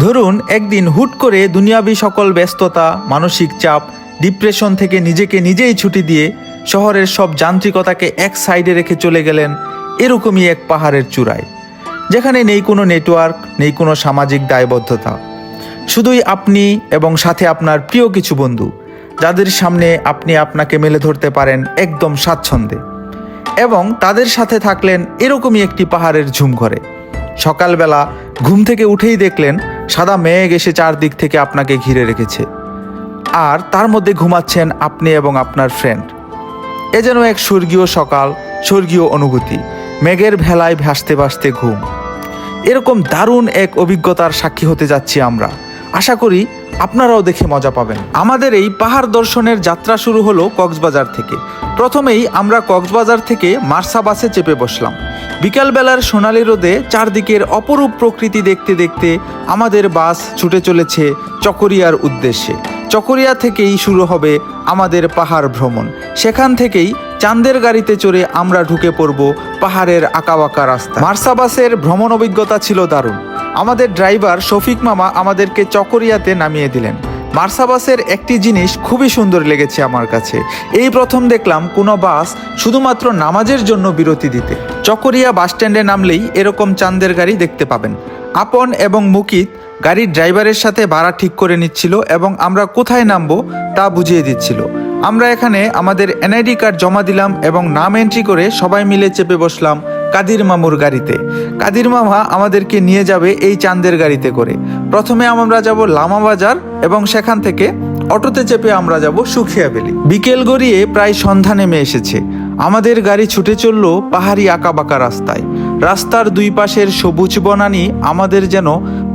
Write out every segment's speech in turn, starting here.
ধরুন, একদিন হুট করে দুনিয়াবি সকল ব্যস্ততা, মানসিক চাপ, ডিপ্রেশন থেকে নিজেকে নিজেই ছুটি দিয়ে শহরের সব যান্ত্রিকতাকে এক সাইডে রেখে চলে গেলেন এরকমই এক পাহাড়ের চূড়ায়। যেখানে নেই কোনো নেটওয়ার্ক, নেই কোনো সামাজিক দায়বদ্ধতা। শুধুই আপনি এবং সাথে আপনার প্রিয় কিছু বন্ধু, যাদের সামনে আপনি আপনাকে মেলে ধরতে পারেন একদম স্বাচ্ছন্দ্যে। এবং তাদের সাথে থাকলেন এরকমই একটি পাহাড়ের ঝুম ঘরে সকালবেলা ঘুম থেকে উঠেই দেখলেন সাদা মেঘ এসে চারদিক থেকে আপনাকে ঘিরে রেখেছে। আর তার মধ্যে ঘুমাচ্ছেন আপনি এবং আপনার ফ্রেন্ড এ যেন এক স্বর্গীয় সকাল, স্বর্গীয় অনুভূতি। মেঘের ভেলায় ভাসতে ভাসতে ঘুম। এরকম দারুণ এক অভিজ্ঞতার সাক্ষী হতে যাচ্ছি আমরা। আশা করি আপনারাও দেখে মজা পাবেন। আমাদের এই পাহাড় দর্শনের যাত্রা শুরু হলো কক্সবাজার থেকে। প্রথমেই আমরা কক্সবাজার থেকে মার্সা বাসে চেপে বসলাম। বিকালবেলার সোনালি রোদে চারদিকের অপরূপ প্রকৃতি দেখতে দেখতে আমাদের বাস ছুটে চলেছে চকরিয়ার উদ্দেশ্যে। চকরিয়া থেকেই শুরু হবে আমাদের পাহাড় ভ্রমণ। সেখান থেকেই চাঁদের গাড়িতে চড়ে আমরা ঢুকে পড়ব পাহাড়ের আঁকাবাঁকা রাস্তা। মার্সা বাসের ভ্রমণ অভিজ্ঞতা ছিল দারুণ। আমাদের ড্রাইভার শফিক মামা আমাদেরকে চকরিয়াতে নামিয়ে দিলেন। মার্সা বাসের একটি জিনিস খুবই সুন্দর লেগেছে আমার কাছে। এই প্রথম দেখলাম কোনো বাস শুধুমাত্র নামাজের জন্য বিরতি দিতে। চকরিয়া বাস স্ট্যান্ডে নামলেই এরকম চান্দের গাড়ি দেখতে পাবেন। আপন এবং মুকিত গাড়ির ড্রাইভারের সাথে ভাড়া ঠিক করে নিচ্ছিল এবং আমরা কোথায় নামবো তা বুঝিয়ে দিচ্ছিল। আমরা এখানে আমাদের এনআইডি কার্ড জমা দিলাম এবং নাম এন্ট্রি করে সবাই মিলে চেপে বসলাম। কাদির মামুর গাড়িতে। কাদির মামা আমাদেরকে নিয়ে যাবে এই চাঁদের গাড়িতে করে। প্রথমে আমরা যাব লামা বাজার এবং সেখান থেকে অটোতে চেপে আমরা যাব সুখিয়া বেলি বিকেল গড়িয়ে প্রায় সন্ধ্যা নেমে এসেছে। আমাদের গাড়ি ছুটে চলল পাহাড়ি আঁকাবাঁকা রাস্তায়। রাস্তার দুই পাশের সবুজ বনানি আমাদের যেন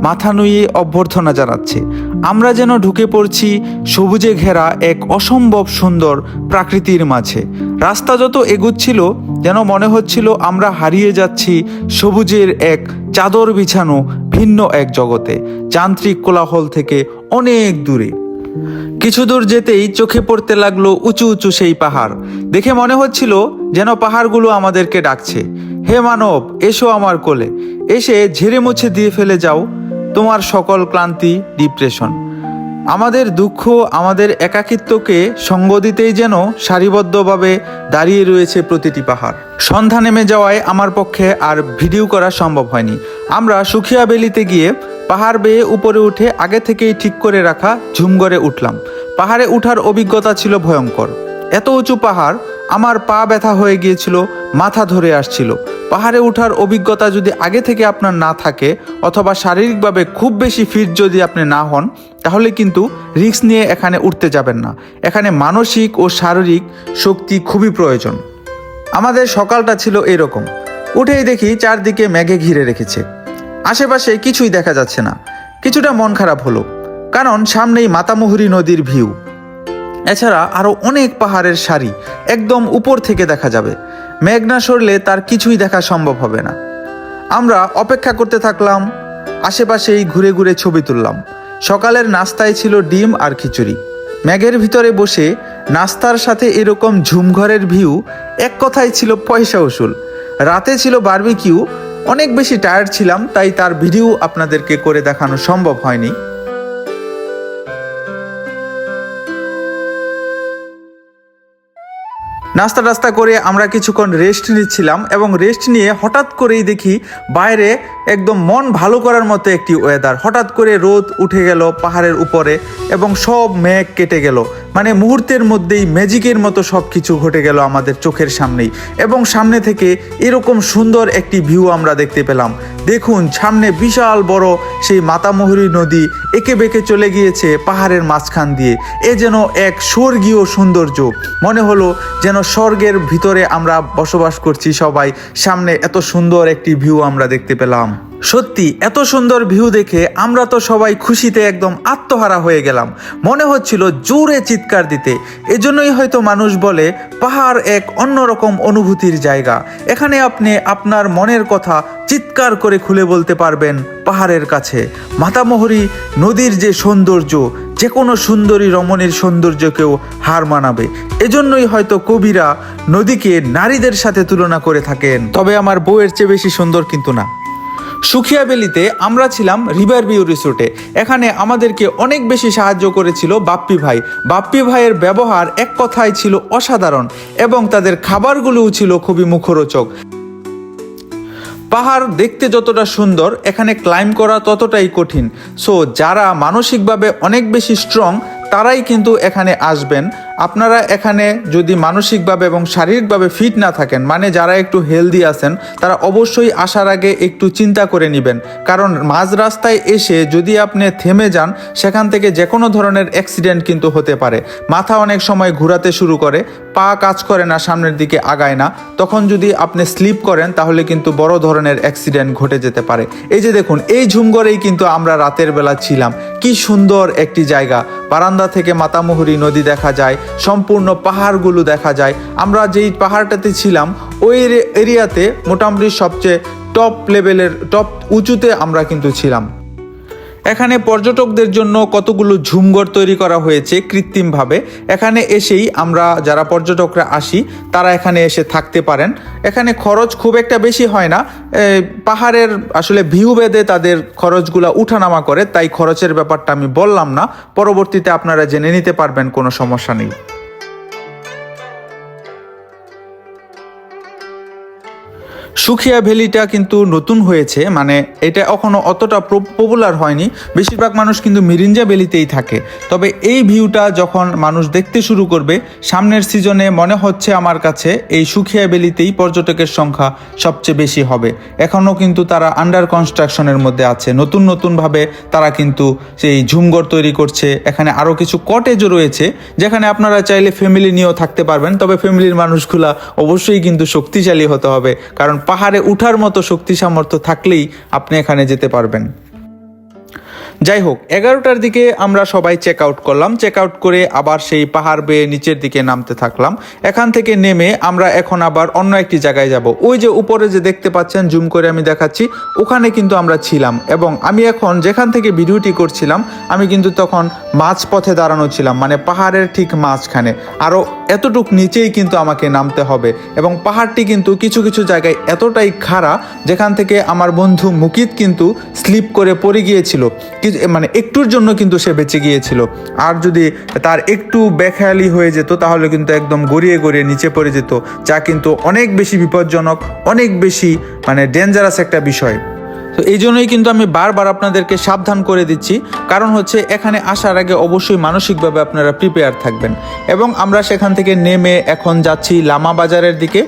মাথা নুয়ে অভ্যর্থনা জানাচ্ছে। আমরা যেন ঢুকে পড়ছি সবুজে ঘেরা এক অসম্ভব সুন্দর প্রাকৃতির মাঝে। রাস্তা যত এগুচ্ছিল যেন মনে হচ্ছিল আমরা হারিয়ে যাচ্ছি সবুজের এক চাদর বিছানো ভিন্ন এক জগতে, যান্ত্রিক কোলাহল থেকে অনেক দূরে। কিছু দূর যেতেই চোখে পড়তে লাগল উঁচু উঁচু সেই পাহাড়। দেখে মনে হচ্ছিল যেন পাহাড়গুলো আমাদেরকে ডাকছে। হে মানব, এসো আমার কোলে। এসে ঝেড়ে মুছে দিয়ে ফেলে যাও। তোমার সকল ক্লান্তি, ডিপ্রেশন। আমাদের দুঃখ, আমাদের একাকিত্বকে সঙ্গ দিতেই যেন সারিবদ্ধভাবে দাঁড়িয়ে রয়েছে প্রতিটি পাহাড়। সন্ধ্যা নেমে যাওয়ায় আমার পক্ষে আর ভিডিও করা সম্ভব হয়নি। আমরা সুখিয়া বেলিতে গিয়ে পাহাড় বেয়ে উপরে উঠে আগে থেকেই ঠিক করে রাখা ঝুমঘরে উঠলাম। পাহাড়ে উঠার অভিজ্ঞতা ছিল ভয়ঙ্কর। এত উঁচু পাহাড়, আমার পা ব্যথা হয়ে গিয়েছিল, মাথা ধরে আসছিল। পাহাড়ে ওঠার অভিজ্ঞতা যদি আগে থেকে আপনার না থাকে অথবা শারীরিকভাবে খুব বেশি ফিট যদি আপনি না হন, তাহলে কিন্তু রিস্ক নিয়ে এখানে উঠতে যাবেন না। এখানে মানসিক ও শারীরিক শক্তি খুবই প্রয়োজন। আমাদের সকালটা ছিল এরকম। উঠেই দেখি চারদিকে মেঘে ঘিরে রেখেছে। আশেপাশে কিছুই দেখা যাচ্ছে না। কিছুটা মন খারাপ হলো, কারণ সামনেই মাতামুহুরী নদীর ভিউ এছাড়া আরও অনেক পাহাড়ের সারি একদম উপর থেকে দেখা যাবে। মেঘ না সরলে তার কিছুই দেখা সম্ভব হবে না। আমরা অপেক্ষা করতে থাকলাম, আশেপাশেই ঘুরে ঘুরে ছবি তুললাম। সকালের নাস্তায় ছিল ডিম আর খিচুড়ি। ম্যাগের ভিতরে বসে নাস্তার সাথে এরকম ঝুমঘরের ভিউ এক কথায় ছিল পয়সা উসুল। রাতে ছিল বারবিকিউ, অনেক বেশি টায়ার্ড ছিলাম, তাই তার ভিডিও আপনাদেরকে করে দেখানো সম্ভব হয়নি। নাস্তা টাস্তা করে আমরা কিছুক্ষণ রেস্ট নিচ্ছিলাম এবং রেস্ট নিয়ে হঠাৎ করেই দেখি বাইরে একদম মন ভালো করার মতো একটি ওয়েদার হঠাৎ করে রোদ উঠে গেল পাহাড়ের উপরে এবং সব মেঘ কেটে গেল। মানে মুহূর্তের মধ্যেই ম্যাজিকের মতো সব কিছু ঘটে গেল আমাদের চোখের সামনেই। এবং সামনে থেকে এরকম সুন্দর একটি ভিউ আমরা দেখতে পেলাম। দেখুন, সামনে বিশাল বড় সেই মাতামহরী নদী একে বেঁকে চলে গিয়েছে পাহাড়ের মাঝখান দিয়ে। এ যেন এক স্বর্গীয় সৌন্দর্য। মনে হলো যেন স্বর্গের ভিতরে আমরা বসবাস করছি সবাই। সামনে এত সুন্দর একটি ভিউ আমরা দেখতে পেলাম। সত্যি, এত সুন্দর ভিউ দেখে আমরা তো সবাই খুশিতে একদম আত্মহারা হয়ে গেলাম। মনে হচ্ছিল জোরে চিৎকার দিতে। এজন্যই হয়তো মানুষ বলে, পাহাড় এক অন্যরকম অনুভূতির জায়গা। এখানে আপনি আপনার মনের কথা চিৎকার করে খুলে বলতে পারবেন পাহাড়ের কাছে। মাতামোহরী, নদীর যে সৌন্দর্য যে কোনো সুন্দরী রমণীর সৌন্দর্যকেও হার মানাবে। এজন্যই হয়তো কবিরা নদীকে নারীদের সাথে তুলনা করে থাকেন। তবে আমার বউয়ের চেয়ে বেশি সুন্দর কিন্তু না। সুখিয়া ভ্যালিতে আমরা ছিলাম রিভার ভিউ রিসোর্টে। এখানে আমাদেরকে অনেক বেশি সাহায্য করেছিল বাপ্পি ভাই। বাপ্পি ভাইয়ের ব্যবহার এক কথায় ছিল অসাধারণ এবং তাদের খাবারগুলোও ছিল খুবই মুখরোচক। পাহাড় দেখতে যতটা সুন্দর, এখানে ক্লাইম্ব করা ততটাই কঠিন। সো যারা মানসিকভাবে অনেক বেশি স্ট্রং, তারাই কিন্তু এখানে আসবেন। আপনারা এখানে যদি মানসিকভাবে এবং শারীরিকভাবে ফিট না থাকেন মানে যারা একটু হেলদি আছেন, তারা অবশ্যই আসার আগে একটু চিন্তা করে নেবেন। কারণ মাঝ রাস্তায় এসে যদি আপনি থেমে যান, সেখান থেকে যে কোনো ধরনের অ্যাক্সিডেন্ট কিন্তু হতে পারে। মাথা অনেক সময় ঘোরাতে শুরু করে, পা কাজ করে না, সামনের দিকে আগায় না। তখন যদি আপনি স্লিপ করেন, তাহলে কিন্তু বড় ধরনের অ্যাক্সিডেন্ট ঘটে যেতে পারে। এই যে দেখুন, এই ঝুমঘরেই কিন্তু আমরা রাতের বেলা ছিলাম। কি সুন্দর একটি জায়গা। বারান্দা থেকে মাতামুহুরি নদী দেখা যায় সম্পূর্ণ পাহাড়গুলো দেখা যায়। আমরা যেই পাহাড়টাতে ছিলাম, ওই এরি- এরিয়াতে মোটামুটি সবচেয়ে টপ লেভেলের টপ উঁচুতে আমরা কিন্তু ছিলাম। এখানে পর্যটকদের জন্য কতগুলো ঝুমঘর তৈরি করা হয়েছে কৃত্রিমভাবে। এখানে এসেই আমরা যারা পর্যটকরা আসি, তারা এখানে এসে থাকতে পারেন। এখানে খরচ খুব একটা বেশি হয় না। পাহাড়ের আসলে ভিউ বেদে তাদের খরচগুলা উঠানামা করে, তাই খরচের ব্যাপারটা আমি বললাম না। পরবর্তীতে আপনারা জেনে নিতে পারবেন, কোনো সমস্যা নেই। সুখিয়া ভ্যালিটা কিন্তু নতুন হয়েছে মানে এটা এখনও অতটা পপুলার হয়নি। বেশিরভাগ মানুষ কিন্তু মিরিঞ্জা ভ্যালিতেই থাকে। তবে এই ভিউটা যখন মানুষ দেখতে শুরু করবে, সামনের সিজনে মনে হচ্ছে আমার কাছে এই সুখিয়া ভ্যালিতেই পর্যটকের সংখ্যা সবচেয়ে বেশি হবে। এখনও কিন্তু তারা আন্ডার কনস্ট্রাকশনের মধ্যে আছে। নতুন নতুনভাবে তারা কিন্তু সেই ঝুমঘর তৈরি করছে। এখানে আরও কিছু কটেজও রয়েছে, যেখানে আপনারা চাইলে ফ্যামিলি নিয়েও থাকতে পারবেন। তবে ফ্যামিলির মানুষগুলা অবশ্যই কিন্তু শক্তিশালী হতে হবে। কারণ পাহাড়ে উঠার মতো শক্তি সামর্থ্য থাকলেই আপনি এখানে যেতে পারবেন। যাই হোক, এগারোটার দিকে আমরা সবাই চেক আউট করলাম। চেক আউট করে আবার সেই পাহাড় বেয়ে নিচের দিকে নামতে থাকলাম। এখান থেকে নেমে আমরা এখন আবার অন্য একটি জায়গায় যাব। ওই যে উপরে যে দেখতে পাচ্ছেন জুম করে আমি দেখাচ্ছি, ওখানে কিন্তু আমরা ছিলাম এবং আমি এখন যেখান থেকে ভিডিওটি করছিলাম, আমি কিন্তু তখন মাঝ পথে দাঁড়ানো ছিলাম মানে পাহাড়ের ঠিক মাঝখানে। আরও এতটুক নিচেই কিন্তু আমাকে নামতে হবে এবং পাহাড়টি কিন্তু কিছু কিছু জায়গায় এতটাই খাড়া যেখান থেকে আমার বন্ধু মুকিত কিন্তু স্লিপ করে পড়ে গিয়েছিল। মানে একটুর জন্য কিন্তু সে বেঁচে গিয়েছিল। আর যদি তার একটু বেখেয়ালি হয়ে যেত তাহলে কিন্তু একদম গড়িয়ে গড়িয়ে নিচে পড়ে যেত, যা কিন্তু অনেক বেশি বিপজ্জনক, অনেক বেশি মানে ডেঞ্জারাস একটা বিষয়। তো এই জন্যই কিন্তু আমি বারবার আপনাদেরকে সাবধান করে দিচ্ছি। কারণ হচ্ছে এখানে আসার আগে অবশ্যই মানসিকভাবে আপনারা প্রিপেয়ার থাকবেন। এবং আমরা সেখান থেকে নেমে এখন যাচ্ছি লামা বাজারের দিকে।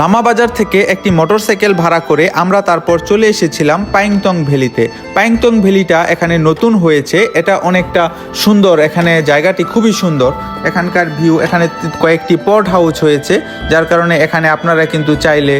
লামা বাজার থেকে একটি মোটরসাইকেল ভাড়া করে আমরা তারপর চলে এসেছিলাম পাইংটং ভ্যালিতে। পাইংটং ভ্যালিটা এখানে নতুন হয়েছে। এটা অনেকটা সুন্দর। এখানে জায়গাটি খুবই সুন্দর। এখানকার ভিউ, এখানে কয়েকটি পট হাউস হয়েছে, যার কারণে এখানে আপনারা কিন্তু চাইলে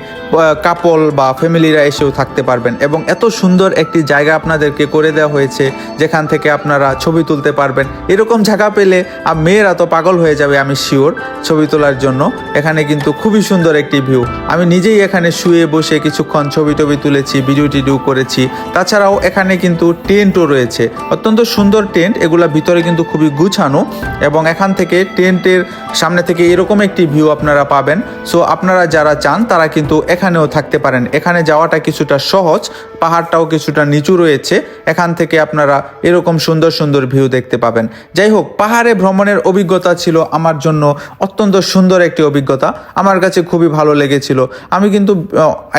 কাপল বা ফ্যামিলিরা এসেও থাকতে পারবেন। এবং এত সুন্দর একটি জায়গা আপনাদেরকে করে দেওয়া হয়েছে, যেখান থেকে আপনারা ছবি তুলতে পারবেন। এরকম জায়গা পেলে মেয়েরা তো পাগল হয়ে যাবে, আমি শিওর ছবি তোলার জন্য। এখানে কিন্তু খুবই সুন্দর একটি ভিউ। আমি নিজেই এখানে শুয়ে বসে কিছুক্ষণ ছবি টবি তুলেছি ভিডিও টিডিও করেছি। তাছাড়াও এখানে কিন্তু টেন্টও রয়েছে। অত্যন্ত সুন্দর টেন্ট, এগুলা ভিতরে কিন্তু খুবই গুছানো এবং এখান থেকে টেন্টের সামনে থেকে এরকম একটি ভিউ আপনারা পাবেন। সো আপনারা যারা চান, তারা কিন্তু এখানেও থাকতে পারেন। এখানে যাওয়াটা কিছুটা সহজ, পাহাড়টাও কিছুটা নিচু রয়েছে এখান থেকে আপনারা এরকম সুন্দর সুন্দর ভিউ দেখতে পাবেন। যাই হোক, পাহাড়ে ভ্রমণের অভিজ্ঞতা ছিল আমার জন্য অত্যন্ত সুন্দর একটি অভিজ্ঞতা। আমার কাছে খুবই ভালো লেগেছিল। আমি কিন্তু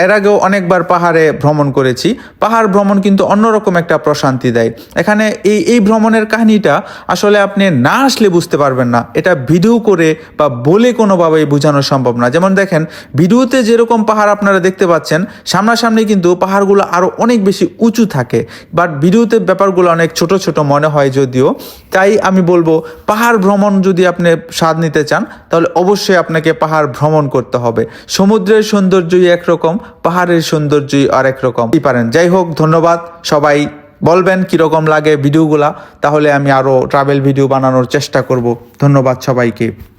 এর আগেও অনেকবার পাহাড়ে ভ্রমণ করেছি। পাহাড় ভ্রমণ কিন্তু অন্যরকম একটা প্রশান্তি দেয়। এখানে এই এই ভ্রমণের কাহিনীটা আসলে আপনি না আসলে বুঝতে পারবেন না। এটা ভিডিও করে বা বলে কোনোভাবেই বোঝানো সম্ভব না। যেমন দেখেন, ভিডিওতে যেরকম পাহাড় আপনারা দেখতে পাচ্ছেন, সামনাসামনি কিন্তু পাহাড়গুলো আরও অনেক বেশি উঁচু থাকে। বাট ভিডিওতে ব্যাপারগুলো অনেক ছোট ছোট মনে হয় যদিও, তাই আমি বলব পাহাড় ভ্রমণ যদি আপনি স্বাদ নিতে চান, তাহলে অবশ্যই আপনাকে পাহাড় ভ্রমণ করতে হবে। সমুদ্রের সৌন্দর্যই একরকম, পাহাড়ের সৌন্দর্যই আরেক রকম। পারেন? যাই হোক, ধন্যবাদ। সবাই বলবেন কীরকম লাগে ভিডিওগুলা, তাহলে আমি আরও ট্রাভেল ভিডিও বানানোর চেষ্টা করব। ধন্যবাদ সবাইকে।